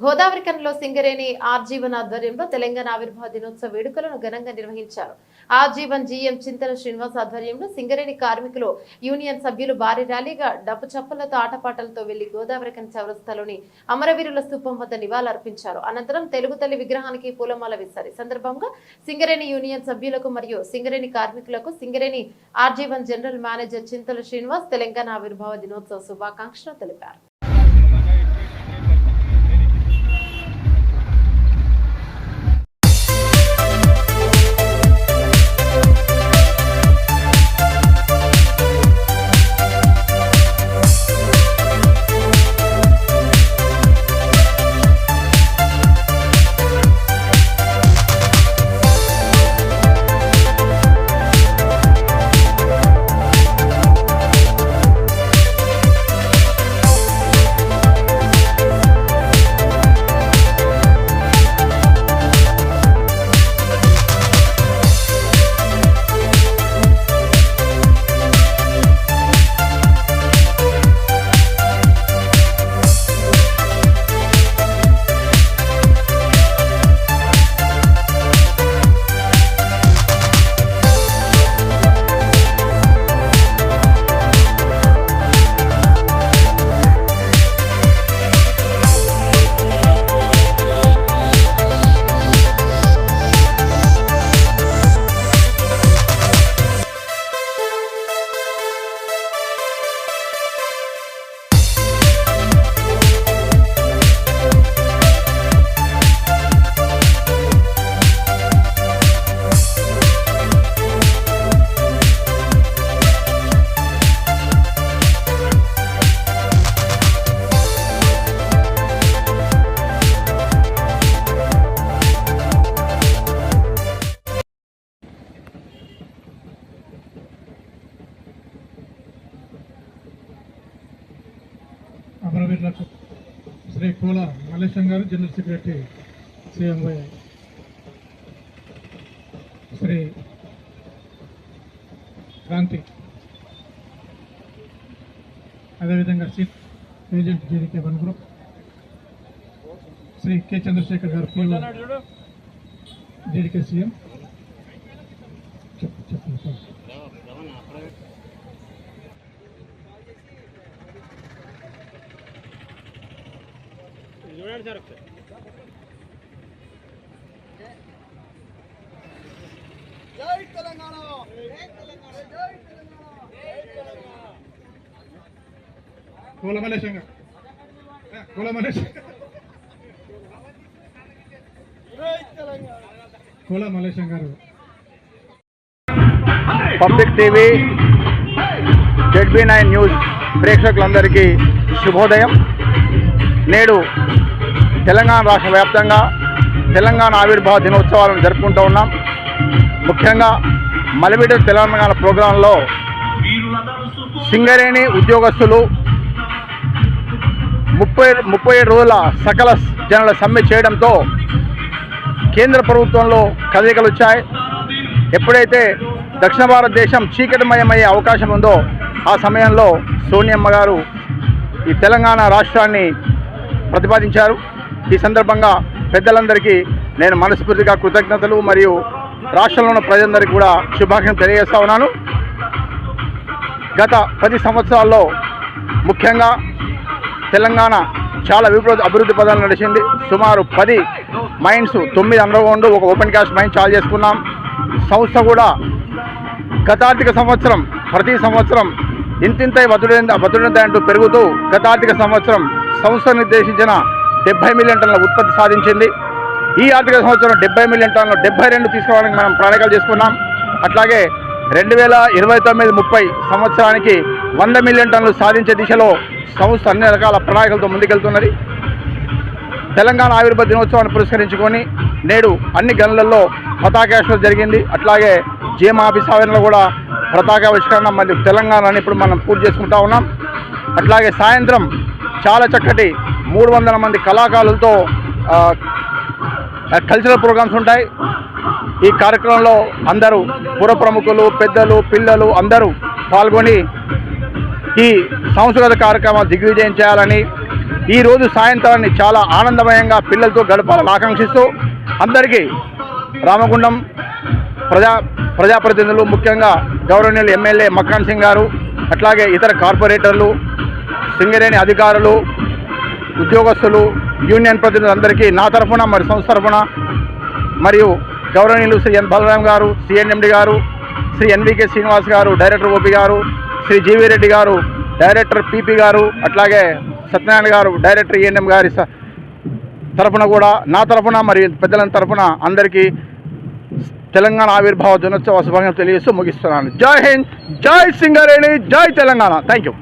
గోదావరికరంలో Singareni RG one ఆధ్వర్యంలో తెలంగాణ ఆవిర్భావ దినోత్సవ వేడుకలను ఘనంగా నిర్వహించారు. ఆర్జీవన్ జీఎం చింతన శ్రీనివాస్ ఆధ్వర్యంలో సింగరేణి కార్మికులు యూనియన్ సభ్యులు భారీ ర్యాలీగా డబ్బు చప్పలతో ఆటపాటలతో వెళ్ళి గోదావరికన్ చౌరస్తాలోని అమరవీరుల స్థూపం వద్ద నివాళులర్పించారు. అనంతరం తెలుగు తల్లి విగ్రహానికి పూలమాల వేశారు. సందర్భంగా సింగరేణి యూనియన్ సభ్యులకు మరియు సింగరేణి కార్మికులకు Singareni RG one general manager Chintala Srinivas Telangana ఆవిర్భావ దినోత్సవ శుభాకాంక్షలు తెలిపారు. అమరవీరులకు Shri Kola Mallesham garu general secretary CMY Shri Kranti అదేవిధంగా C agent JDK one group Shri K Chandrashekar garu PO JDK CM జై తెలంగాణ జై తెలంగాణ జై తెలంగాణ జై తెలంగాణ కోల మల్లేశం గారు ఏ, కోల మల్లేశం జై Telangana Kola Mallesham garu public TV Z B nine news ప్రేక్షకులందరికీ శుభోదయం. నేడు తెలంగాణ రాష్ట్ర వ్యాప్తంగా తెలంగాణ ఆవిర్భావ దినోత్సవాలను జరుపుకుంటూ ఉన్నాం. ముఖ్యంగా మలివిడ తెలంగాణ ప్రోగ్రాంలో సింగరేణి ఉద్యోగస్తులు ముప్పై ముప్పై ఏడు రోజుల సకల జనుల సమ్మె చేయడంతో కేంద్ర ప్రభుత్వంలో కదలికలు వచ్చాయి. ఎప్పుడైతే దక్షిణ భారతదేశం చీకటిమయమయ్యే అవకాశం ఉందో ఆ సమయంలో సోనియమ్మ గారు ఈ తెలంగాణ రాష్ట్రాన్ని ప్రతిపాదించారు. ఈ సందర్భంగా పెద్దలందరికీ నేను మనస్ఫూర్తిగా కృతజ్ఞతలు మరియు రాష్ట్రంలో ఉన్న ప్రజలందరికీ కూడా శుభాకాంక్షలు తెలియజేస్తా ఉన్నాను. గత పది సంవత్సరాల్లో ముఖ్యంగా తెలంగాణ చాలా అభివృద్ధి అభివృద్ధి పదాలు నడిచింది. సుమారు పది మైన్స్ తొమ్మిది అండర్గ్రౌండ్ ఒక ఓపెన్ క్యాస్ట్ మైన్ చాలు చేసుకున్నాం. సంస్థ కూడా గత ఆర్థిక సంవత్సరం ప్రతి సంవత్సరం ఇంతింత బతుడింద బతుడింత అంటూ పెరుగుతూ గత ఆర్థిక సంవత్సరం సంస్థ నిర్దేశించిన డెబ్బై మిలియన్ టన్నుల ఉత్పత్తి సాధించింది. ఈ ఆర్థిక సంవత్సరం డెబ్బై మిలియన్ టన్నులు డెబ్బై రెండు తీసుకోవడానికి మనం ప్రణాళికలు చేసుకున్నాం. అట్లాగే రెండు వేల ఇరవై తొమ్మిది ముప్పై సంవత్సరానికి వంద మిలియన్ టన్నులు సాధించే దిశలో సంస్థ అన్ని రకాల ప్రణాళికలతో ముందుకెళ్తున్నది. తెలంగాణ ఆవిర్భావ దినోత్సవాన్ని పురస్కరించుకొని నేడు అన్ని గనులలో పతాకావిష్కరణ జరిగింది. అట్లాగే జీఎం ఆఫీస్ ఆవరణలో కూడా పతాకావిష్కరణ మరియు తెలంగాణని ఇప్పుడు మనం పూర్తి చేసుకుంటా ఉన్నాం. అట్లాగే సాయంత్రం చాలా చక్కటి మూడు వందల మంది కళాకారులతో కల్చరల్ ప్రోగ్రామ్స్ ఉంటాయి. ఈ కార్యక్రమంలో అందరూ పుర ప్రముఖులు పెద్దలు పిల్లలు అందరూ పాల్గొని ఈ సంస్కృత కార్యక్రమాలు దిగ్విజయం చేయాలని ఈరోజు సాయంత్రాన్ని చాలా ఆనందమయంగా పిల్లలతో గడపాలని ఆకాంక్షిస్తూ అందరికీ రామగుండం ప్రజా ప్రజాప్రతినిధులు ముఖ్యంగా గౌరవనీయులు ఎమ్మెల్యే మక్కాన్ సింగ్ గారు అట్లాగే ఇతర కార్పొరేటర్లు సింగరేణి అధికారులు ఉద్యోగస్తులు యూనియన్ ప్రతినిధులందరికీ నా తరఫున మరి సంస్థ తరఫున మరియు గౌరవనీయులు శ్రీ ఎన్ బలరాం గారు సిఎన్ఎండి గారు శ్రీ ఎన్వికే శ్రీనివాస్ గారు డైరెక్టర్ ఓపి గారు శ్రీ జీవీ రెడ్డి గారు డైరెక్టర్ పిపి గారు అట్లాగే సత్యనారాయణ గారు డైరెక్టర్ ఈఎన్ఎం గారి తరఫున కూడా నా తరఫున మరియు పెద్దల తరఫున అందరికీ తెలంగాణ ఆవిర్భావ దినోత్సవ శుభాకాంక్షలు తెలియజేస్తూ ముగిస్తున్నాను. జై హింద్ జై సింగరేణి జై తెలంగాణ. Thank you